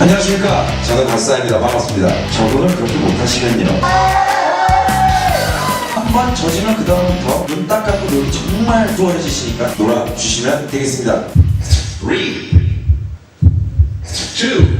안녕하십니까. 저는 박사입니다. 반갑습니다. 적응을 그렇게 못하시면요. 한 번 젖으면 그 다음부터 눈 딱 감고 여기 정말 좋아해지시니까 놀아주시면 되겠습니다. Three, two, one.